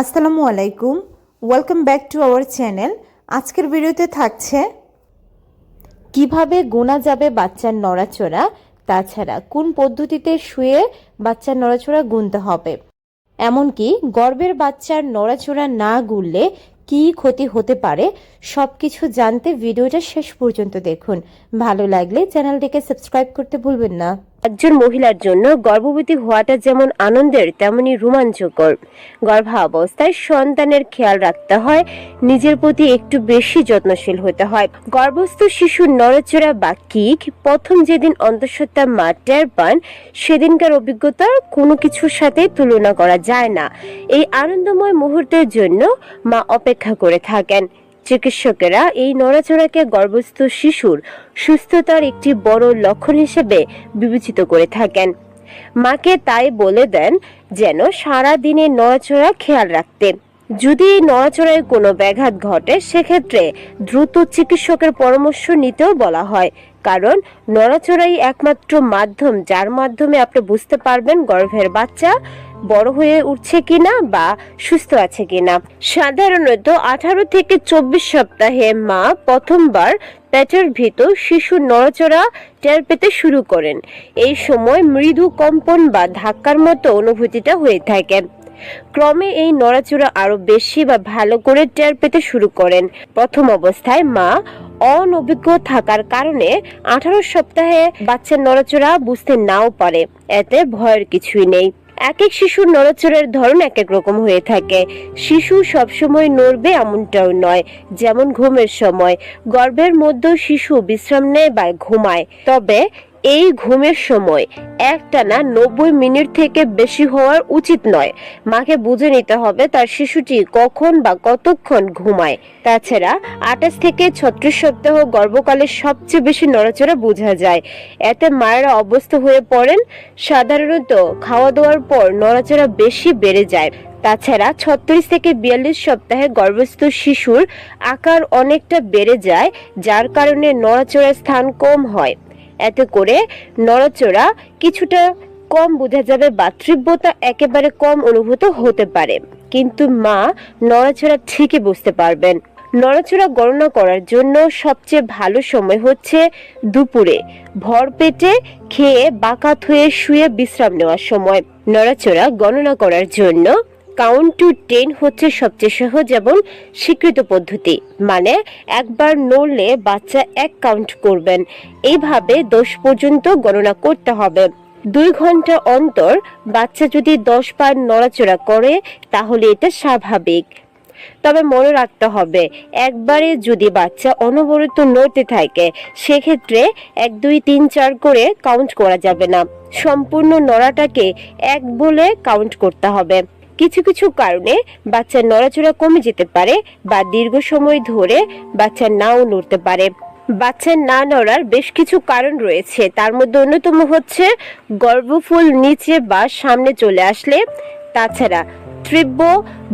আসসালামু আলাইকুম। Welcome back to our channel আজকের ভিডিওতে থাকছে, কীভাবে গোনা যাবে বাচ্চার নড়াচড়া, তাছাড়া কোন পদ্ধতিতে শুয়ে বাচ্চার নড়াচড়া গুনতে হবে। এমনকি গর্বের বাচ্চার নড়াচড়া না গুনলে কী ক্ষতি হতে পারে সব কিছু জানতে ভিডিওটা শেষ পর্যন্ত দেখুন। ভালো লাগলে চ্যানেলটিকে সাবস্ক্রাইব করতে ভুলবেন না। একজন মহিলার জন্য গর্ভবতী হওয়াটা যেমন আনন্দের, তেমনি রোমাঞ্চকর। গর্ভাবস্থায় সন্তানের খেয়াল রাখতে হয়, নিজের প্রতি একটু বেশি যত্নশীল হতে হয়। গর্ভস্থ শিশুর নড়াচড়া বা কিক, প্রথম যেদিন অন্তঃসত্ত্বা মা টের পান, সেদিনকার অভিজ্ঞতা কোনো কিছুর সাথে তুলনা করা যায় না। এই আনন্দময় মুহূর্তের জন্য মা অপেক্ষা করে থাকেন। চিকিৎসকেরা এই নড়াচড়াকে গর্ভস্থ শিশুর সুস্থতার একটি বড় লক্ষণ হিসেবে বিবেচিত করে থাকেন। মাকে তাই বলে দেন যেন সারা দিনে নড়াচড়া খেয়াল রাখতে। যদি এই নড়াচড়ায় কোনো ব্যাঘাত ঘটে, সেক্ষেত্রে দ্রুত চিকিৎসকের পরামর্শ নিতেও বলা হয়। কারণ নড়াচড়াই একমাত্র মাধ্যম, যার মাধ্যমে আপনি বুঝতে পারবেন গর্ভের বাচ্চা বড় হয়ে উঠছে কিনা বা সুস্থ আছে কিনা। সাধারণত আঠারো থেকে চব্বিশ সপ্তাহে মা প্রথমবার পেটের ভিতর শিশুর নড়াচড়া টের পেতে শুরু করেন। এই সময় মৃদু কম্পন বা ধাক্কার মতো অনুভূতিটা হয়ে থাকে। ক্রমে এই নড়াচড়া আরও বেশি বা ভালো করে টের পেতে শুরু করেন। প্রথম অবস্থায় মা অনভিজ্ঞ থাকার কারণে আঠারো সপ্তাহে বাচ্চার নড়াচড়া বুঝতে নাও পারে, এতে ভয়ের কিছুই নেই। এক এক শিশুর নড়াচড়ার ধরন এক এক রকম হয়ে থাকে। শিশু সবসময় নড়বে এমনটাও নয়, যেমন ঘুমের সময়। গর্ভের মধ্যেও শিশু বিশ্রাম নেয় বা ঘুমায়। তবে এই ঘুমের সময় একটানা নব্বই মিনিট থেকে বেশি হওয়ার উচিত নয়। মাকে বুঝে নিতে হবে তার শিশুটি কখন বা কতক্ষণ ঘুমায়। তাছাড়া আঠাশ থেকে ছত্রিশ সপ্তাহ গর্ভকালে সবচেয়ে বেশি নড়াচড়া বোঝা যায়। এতে মায়েরা অবস্থ হয়ে পড়েন। সাধারণত খাওয়া দাওয়ার পর নড়াচড়া বেশি বেড়ে যায়। তাছাড়া ছত্রিশ থেকে বিয়াল্লিশ সপ্তাহে গর্ভস্থ শিশুর আকার অনেকটা বেড়ে যায়, যার কারণে নড়াচড়ার স্থান কম হয়। এতে করে নড়াচড়া কিছুটা কম বোঝা যাবে বা তীব্রতা একেবারে কম অনুভূত হতে পারে। কিন্তু মা নড়াচড়া ঠিকই বুঝতে পারবেন। নড়াচড়া গণনা করার জন্য সবচেয়ে ভালো সময় হচ্ছে দুপুরে। ভর পেটে খেয়ে বাকাত হয়ে শুয়ে বিশ্রাম নেওয়ার সময় নড়াচড়া গণনা করার জন্য কাউন্ট টু টেন হচ্ছে সবচেয়ে সহজ এবং স্বীকৃত পদ্ধতি। মানে একবার নড়লে বাচ্চা এক কাউন্ট করবেন। এইভাবে দশ পর্যন্ত গণনা করতে হবে। দুই ঘণ্টা অন্তর বাচ্চা যদি দশ বার নড়াচড়া করে, তাহলে এটা স্বাভাবিক। তবে মনে রাখতে হবে, একবারে যদি বাচ্চা অনবরত নড়তে থাকে, সেক্ষেত্রে এক, দুই, তিন, চার করে কাউন্ট করা যাবে না। সম্পূর্ণ নড়াটাকে এক বলে কাউন্ট করতে হবে। কিছু কিছু কারণে বাচ্চার নড়াচড়া কমে যেতে পারে বা দীর্ঘ সময় ধরে বাচ্চা নাও নড়তে পারে। বাচ্চার না নড়ার বেশ কিছু কারণ রয়েছে। তার মধ্যে অন্যতম হচ্ছে গর্ভফুল নিচে বা সামনে চলে আসলে, তাছাড়া তীব্র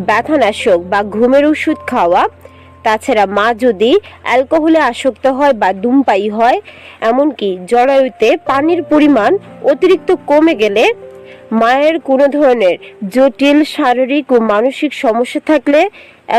ব্যথানাশক বা ঘুমের ওষুধ খাওয়া, তাছাড়া মা যদি অ্যালকোহলে আসক্ত হয় বা ধূমপায়ী হয়, এমনকি জরায়ুতে পানির পরিমাণ অতিরিক্ত কমে গেলে মায়ের কোনো ধরনের জটিল শারীরিক ও মানসিক সমস্যা থাকলে,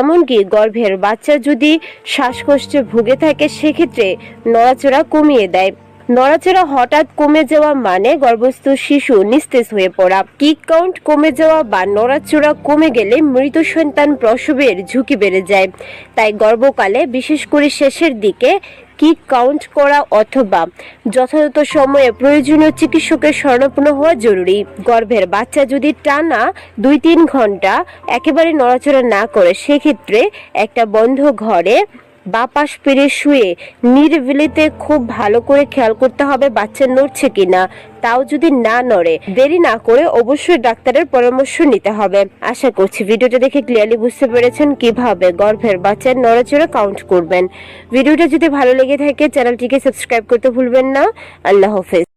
এমনকি গর্ভের বাচ্চা যদি শ্বাসকষ্টে ভুগে থাকে, সেক্ষেত্রে নড়াচড়া কমিয়ে দেয়। নড়াচড়া হঠাৎ কমে যাওয়া মানে গর্ভস্থ শিশু নিস্তেজ হয়ে পড়া। কিক কাউন্ট কমে যাওয়া বা নড়াচড়া কমে গেলে মৃত সন্তান প্রসবের ঝুঁকি বেড়ে যায়। তাই গর্ভকালে, বিশেষ করে শেষের দিকে কিক কাউন্ট করা অথবা যথাযথ সময়ে প্রয়োজনীয় চিকিৎসকের শরণাপন্ন হওয়া জরুরি? গর্ভের বাচ্চা যদি টানা দুই তিন ঘণ্টা একেবারে নড়াচড়া না করে, সেক্ষেত্রে একটা বন্ধ ঘরে বাপাস পেরে শুয়ে নির্বিলিতে খুব ভালো করে খেয়াল করতে হবে বাচ্চা নড়ছে কিনা, তাও যদি না নড়ে, দেরি না করে অবশ্যই ডাক্তারের পরামর্শ নিতে হবে। আশা করছি ভিডিওটা দেখে ক্লিয়ারলি বুঝতে পেরেছেন কীভাবে গর্ভের বাচ্চার নড়াচড়া কাউন্ট করবেন। ভিডিওটা যদি ভালো লেগে থাকে চ্যানেলটিকে সাবস্ক্রাইব করতে ভুলবেন না। আল্লাহ হাফেজ।